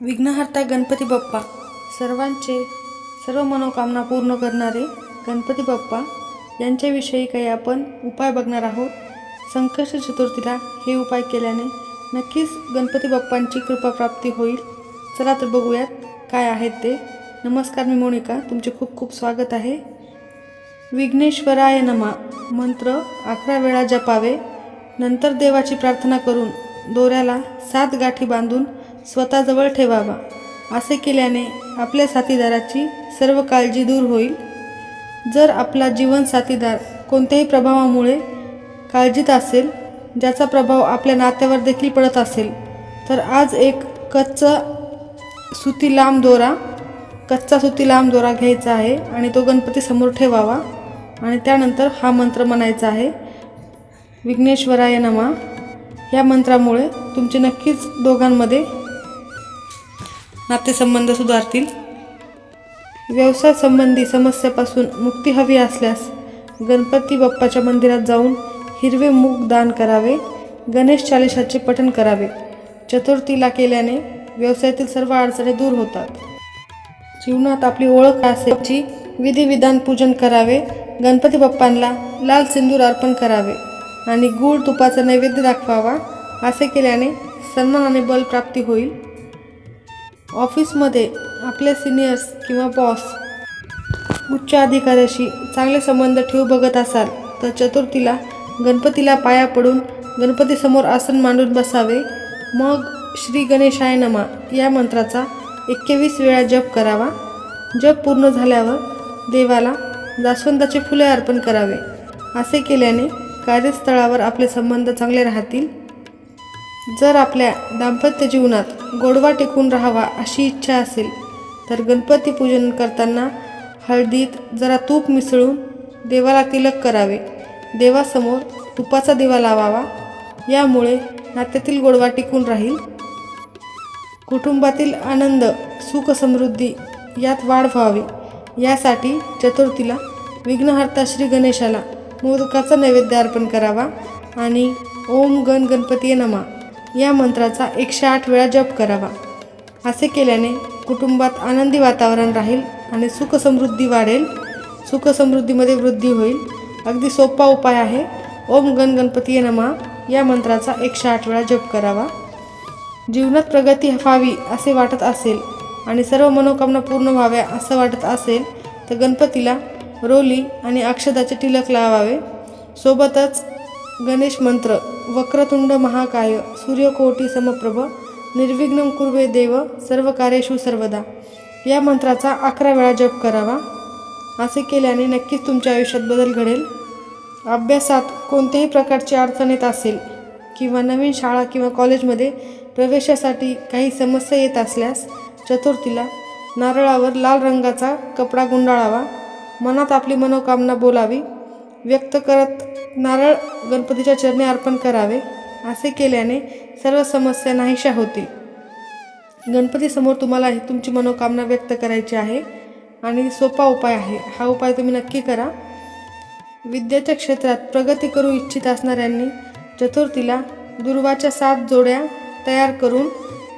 विघ्नहर्ता गणपती बाप्पा. सर्वांचे सर्व मनोकामना पूर्ण करणारे गणपती बाप्पा. यांच्याविषयी काही आपण उपाय बघणार आहोत. संकष्ट चतुर्थीला हे उपाय केल्याने नक्कीच गणपती बाप्पांची कृपा प्राप्ती होईल. चला तर बघूयात काय आहेत ते. नमस्कार मी मोनिका. तुमचे खूप खूप स्वागत आहे. विघ्नेश्वराय नमा. मंत्र अकरा वेळा जपावे. नंतर देवाची प्रार्थना करून दोऱ्याला सात गाठी बांधून स्वतःजवळ ठेवावा. असे केल्याने आपल्या साथीदाराची सर्व काळजी दूर होईल. जर आपला जीवन साथीदार कोणत्याही प्रभावामुळे काळजीत असेल ज्याचा प्रभाव आपल्या नात्यावर देखील पडत असेल तर आज एक कच्चा सुती लांब दोरा कच्चा सुती लांब दोरा घ्यायचा आहे आणि तो गणपतीसमोर ठेवावा. आणि त्यानंतर हा मंत्र म्हणायचा आहे विघ्नेश्वराय नमा. या मंत्रामुळे तुमचे नक्कीच दोघांमध्ये नातेसंबंध सुधारतील? व्यवसाय संबंधी समस्यापासून मुक्ती हवी असल्यास गणपती बाप्पाच्या मंदिरात जाऊन हिरवे मूग दान करावे गणेश चालिशाचे पठण करावे. चतुर्थीला केल्याने व्यवसायातील सर्व अडचणी दूर होतात. जीवनात आपली ओळख असेची विधिविधान पूजन करावे गणपती बाप्पांना लाल सिंदूर अर्पण करावे आणि गूळ तुपाचा नैवेद्य दाखवावा असे केल्याने सन्मान आणि बल प्राप्ती होईल. ऑफिसमध्ये आपले सिनियर्स किंवा बॉस उच्च अधिकाऱ्याशी चांगले संबंध ठेवू बघत असाल तर चतुर्थीला गणपतीला पाया पडून गणपतीसमोर आसन मांडून बसावे. मग श्री गणेशाय नमा या मंत्राचा एक्केवीस वेळा जप करावा. जप पूर्ण झाल्यावर देवाला जास्वंदाचे फुले अर्पण करावे. असे केल्याने कार्यस्थळावर आपले संबंध चांगले राहतील. जर आपल्या दाम्पत्य जीवनात गोडवा टिकून राहावा अशी इच्छा असेल तर गणपती पूजन करताना हळदीत जरा तूप मिसळून देवाला तिलक करावे. देवासमोर तुपाचा दिवा लावावा. यामुळे नात्यातील गोडवा टिकून राहील. कुटुंबातील आनंद सुख समृद्धी यात वाढ व्हावी. यासाठी चतुर्थीला विघ्नहर्ता श्री गणेशाला मोदकाचा नैवेद्य अर्पण करावा आणि ओम गण गणपती नमा. या मंत्राचा एकशे आठ वेळा जप करावा. असे केल्याने कुटुंबात आनंदी वातावरण राहील आणि सुखसमृद्धी वाढेल. सुखसमृद्धीमध्ये वृद्धी होईल. अगदी सोपा उपाय आहे. ओम गण गणपती नमा. या मंत्राचा एकशे आठ वेळा जप करावा. जीवनात प्रगती व्हावी असे वाटत असेल आणि सर्व मनोकामना पूर्ण व्हाव्या असं वाटत असेल तर गणपतीला रोली आणि अक्षदाचे टिलक लावावे. सोबतच गणेश मंत्र वक्रतुंड महाकाय सूर्यकोटी समप्रभ निर्विघ्न कुर्वे देव सर्व कार्येशू सर्वदा. या मंत्राचा अकरा वेळा जप करावा. असे केल्याने नक्कीच तुमच्या आयुष्यात बदल घडेल. अभ्यासात कोणत्याही प्रकारची अडचण येत असेल किंवा नवीन शाळा किंवा कॉलेजमध्ये प्रवेशासाठी काही समस्या येत असल्यास चतुर्थीला नारळावर लाल रंगाचा कपडा गुंडाळावा. मनात आपली मनोकामना बोलावी. व्यक्त करत नारळ गणपतीच्या चरणी अर्पण करावे असे केल्याने सर्व समस्या नाहीशा होतील. गणपतीसमोर तुम्हाला तुमची मनोकामना व्यक्त करायची आहे आणि सोपा उपाय आहे. हा उपाय तुम्ही नक्की करा. विद्येच्या क्षेत्रात प्रगती करू इच्छित असणाऱ्यांनी चतुर्थीला दुर्वाच्या सात जोड्या तयार करून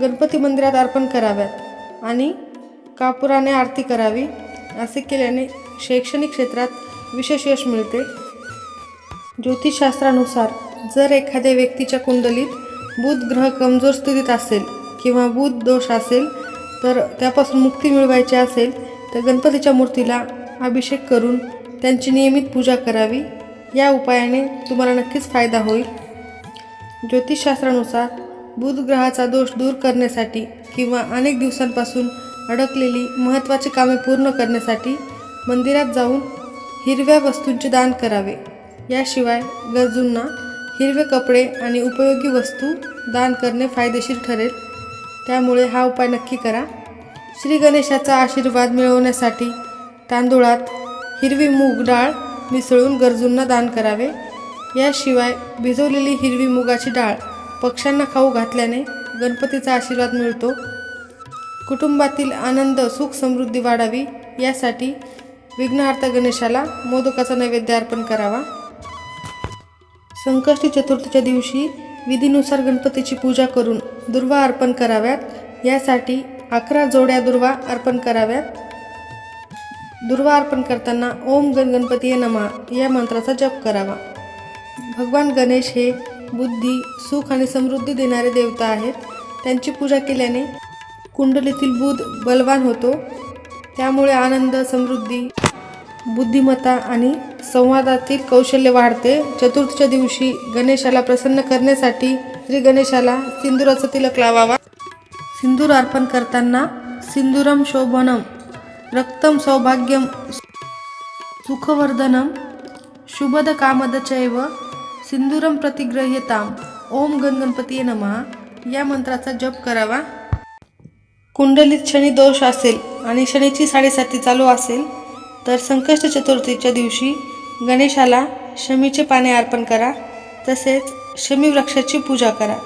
गणपती मंदिरात अर्पण कराव्यात आणि कापुराने आरती करावी असे केल्याने शैक्षणिक क्षेत्रात विशेष यश मिळते. ज्योतिषशास्त्रानुसार जर एखाद्या व्यक्तीच्या कुंडलीत बुध ग्रह कमजोर स्थितीत असेल किंवा बुध दोष असेल तर त्यापासून मुक्ती मिळवायची असेल तर गणपतीच्या मूर्तीला अभिषेक करून त्यांची नियमित पूजा करावी. या उपायाने तुम्हाला नक्कीच फायदा होईल. ज्योतिषशास्त्रानुसार बुध ग्रहाचा दोष दूर करण्यासाठी किंवा अनेक दिवसांपासून अडकलेली महत्त्वाची कामे पूर्ण करण्यासाठी मंदिरात जाऊन हिरव्या वस्तूंचे दान करावे. याशिवाय गरजूंना हिरवे कपडे आणि उपयोगी वस्तू दान करणे फायदेशीर ठरेल. त्यामुळे हा उपाय नक्की करा. श्री गणेशाचा आशीर्वाद मिळवण्यासाठी तांदूळात हिरवी मूग डाळ मिसळून गरजूंना दान करावे. याशिवाय भिजवलेली हिरवी मुगाची डाळ पक्ष्यांना खाऊ घातल्याने गणपतीचा आशीर्वाद मिळतो. कुटुंबातील आनंद सुख समृद्धी वाढावी. यासाठी विघ्नहार्थ गणेशाला मोदकाचा नैवेद्य अर्पण करावा. संकष्टी चतुर्थीच्या दिवशी विधीनुसार गणपतीची पूजा करून दुर्वा अर्पण कराव्यात. यासाठी अकरा जोड्या दुर्वा अर्पण कराव्यात. दुर्वा अर्पण करताना ओम गण गणपती नमा या मंत्राचा जप करावा. भगवान गणेश हे बुद्धी सुख आणि समृद्धी देणारे देवता आहेत. त्यांची पूजा केल्याने कुंडलीतील बुध बलवान होतो. त्यामुळे आनंद समृद्धी बुद्धिमत्ता आणि संवादातील कौशल्य वाढते. चतुर्थीच्या दिवशी गणेशाला प्रसन्न करण्यासाठी श्री गणेशाला सिंदुराचा तिलक लावावा. सिंदूर अर्पण करताना सिंदूरम शोभनम रक्तम सौभाग्यम सुखवर्धनम शुभद कामद चैव सिंदूरम प्रतिग्रह्यताम ओम गणगणपती नमः या मंत्राचा जप करावा. कुंडलीत शनी दोष असेल आणि शनीची साडेसाती चालू असेल तर संकष्ट चतुर्थीच्या दिवशी गणेशाला शमीचे पाने अर्पण करा तसेच शमी वृक्षाची पूजा करा.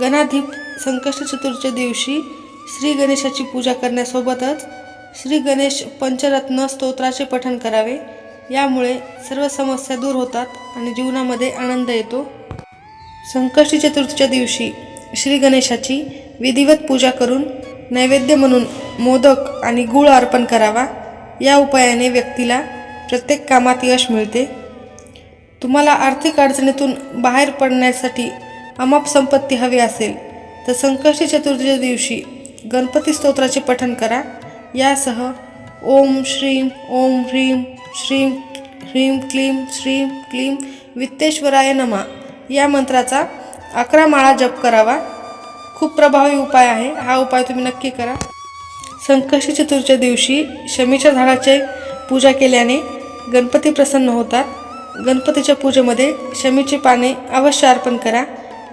गणाधिप संकष्ट चतुर्थच्या दिवशी श्री गणेशाची पूजा करण्यासोबतच श्री गणेश पंचरत्न स्तोत्राचे पठण करावे. यामुळे सर्व समस्या दूर होतात आणि जीवनामध्ये आनंद येतो. संकष्टी चतुर्थीच्या दिवशी श्री गणेशाची विधिवत पूजा करून नैवेद्य म्हणून मोदक आणि गुळ अर्पण करावा. या उपायाने व्यक्तीला प्रत्येक कामात यश मिळते. तुम्हाला आर्थिक अडचणीतून बाहेर पडण्यासाठी अमाप संपत्ती हवी असेल तर संकष्टी चतुर्थीच्या दिवशी गणपती स्तोत्राचे पठण करा. यासह ओम श्रीम ओम ह्रीम श्रीम ह्रीम क्लीम श्रीम क्लीम वित्तेश्वराय नमा. या मंत्राचा अकरा माळा जप करावा. खूप प्रभावी उपाय आहे. हा उपाय तुम्ही नक्की करा. संकष्टी चतुर्थीच्या दिवशी शमीच्या झाडाचे पूजा केल्याने गणपती प्रसन्न होतात. गणपतीच्या पूजेमध्ये शमीची पाने अवश्य अर्पण करा.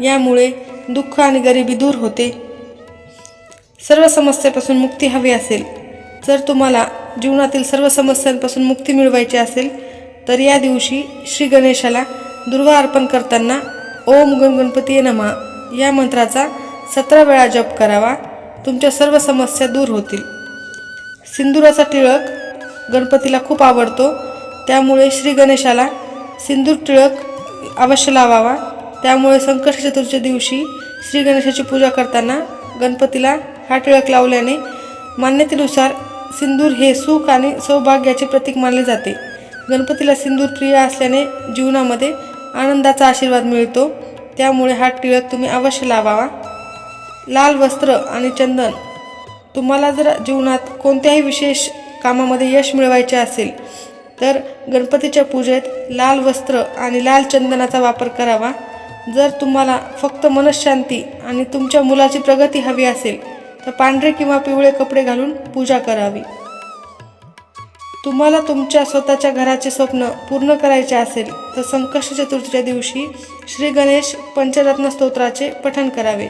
यामुळे दुःख आणि गरिबी दूर होते. सर्व समस्येपासून मुक्ती हवी असेल. जर तुम्हाला जीवनातील सर्व समस्यांपासून मुक्ती मिळवायची असेल तर या दिवशी श्री गणेशाला दुर्वा अर्पण करताना ओम गण गणपती नमा या मंत्राचा सतरा वेळा जप करावा. तुमच्या सर्व समस्या दूर होतील. सिंदुराचा टिळक गणपतीला खूप आवडतो. त्यामुळे श्री गणेशाला सिंदूर टिळक अवश्य लावावा. त्यामुळे संकट चतुर्थीच्या दिवशी श्री गणेशाची पूजा करताना गणपतीला हा टिळक लावल्याने मान्यतेनुसार सिंदूर हे सुख आणि सौभाग्याचे प्रतीक मानले जाते. गणपतीला सिंदूर प्रिय असल्याने जीवनामध्ये आनंदाचा आशीर्वाद मिळतो. त्यामुळे हा टिळक तुम्ही अवश्य लावावा. लाल वस्त्र आणि चंदन. तुम्हाला जर जीवनात कोणत्याही विशेष कामामध्ये यश मिळवायचे असेल तर गणपतीच्या पूजेत लाल वस्त्र आणि लाल चंदनाचा वापर करावा. जर तुम्हाला फक्त मनशांती आणि तुमच्या मुलाची प्रगती हवी असेल तर पांढरे किंवा पिवळे कपडे घालून पूजा करावी. तुम्हाला तुमच्या स्वतःच्या घराचे स्वप्न पूर्ण करायचे असेल तर संकष्ट चतुर्थीच्या दिवशी श्री गणेश पंचरत्न स्तोत्राचे पठण करावे.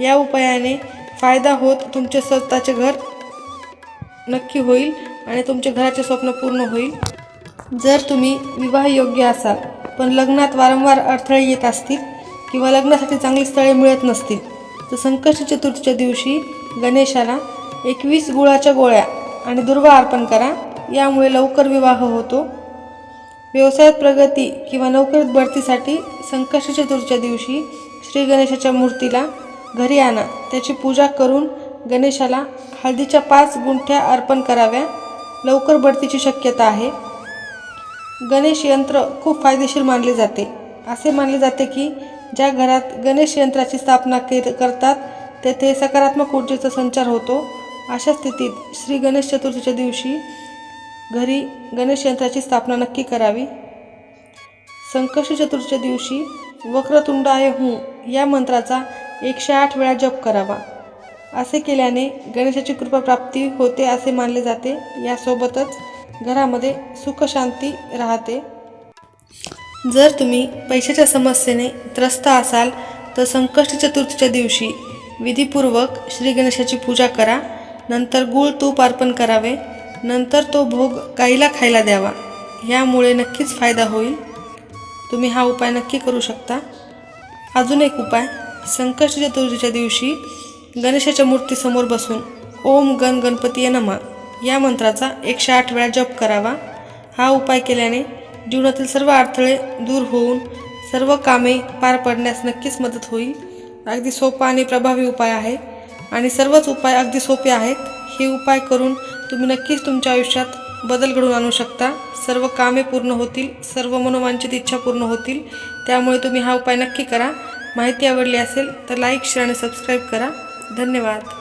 या उपायाने फायदा होत तुमचे स्वतःचे घर नक्की होईल आणि तुमचे घराचे स्वप्न पूर्ण होईल. जर तुम्ही विवाहयोग्य असाल पण लग्नात वारंवार अडथळे येत असतील किंवा लग्नासाठी चांगली स्थळे मिळत नसतील तर संकष्ट चतुर्थीच्या दिवशी गणेशाला एकवीस गुळाच्या गोळ्या आणि दुर्वा अर्पण करा. यामुळे लवकर विवाह होतो. व्यवसायात प्रगती किंवा नोकरीत बढतीसाठी संकष्ट चतुर्थीच्या दिवशी श्री गणेशाच्या मूर्तीला घरी आणा. त्याची पूजा करून गणेशाला हळदीच्या पाच गुंठ्या अर्पण कराव्या. लवकर बढतीची शक्यता आहे. गणेश यंत्र खूप फायदेशीर मानले जाते. असे मानले जाते की ज्या घरात गणेश यंत्राची स्थापना के करतात तेथे सकारात्मक ऊर्जेचा संचार होतो. अशा स्थितीत श्री गणेश चतुर्थीच्या दिवशी घरी गणेश यंत्राची स्थापना नक्की करावी. संकष्टी चतुर्थीच्या दिवशी वक्रतुंडाय हूं या मंत्राचा एकशे आठ वेळा जप करावा. असे केल्याने गणेशाची कृपा प्राप्ती होते असे मानले जाते. यासोबतच घरामध्ये सुखशांती राहते. जर तुम्ही पैशाच्या समस्येने त्रस्त असाल तर संकष्ट चतुर्थीच्या दिवशी विधीपूर्वक श्री गणेशाची पूजा करा. नंतर गूळ तूप अर्पण करावे. नंतर तो भोग गाईला खायला द्यावा. यामुळे नक्कीच फायदा होईल. तुम्ही हा उपाय नक्की करू शकता. अजून एक उपाय. संकष्ट चतुर्थीच्या दिवशी गणेशाच्या मूर्तीसमोर बसून ओम गण गणपती नमा. या मंत्राचा एकशे आठ वेळा जप करावा. हा उपाय केल्याने जीवनातील सर्व अडथळे दूर होऊन सर्व कामे पार पडण्यास नक्कीच मदत होईल. अगदी सोपा आणि प्रभावी उपाय आहे आणि सर्वच उपाय अगदी सोपे आहेत. हे उपाय करून तुम्ही नक्कीच तुमच्या आयुष्यात बदल घडवून आणू शकता. सर्व कामे पूर्ण होतील सर्व मनोवांचित इच्छा पूर्ण होतील. त्यामुळे तुम्ही हा उपाय नक्की करा. माहिती आवडली असेल तर लाईक शेअर आणि सबस्क्राईब करा. धन्यवाद.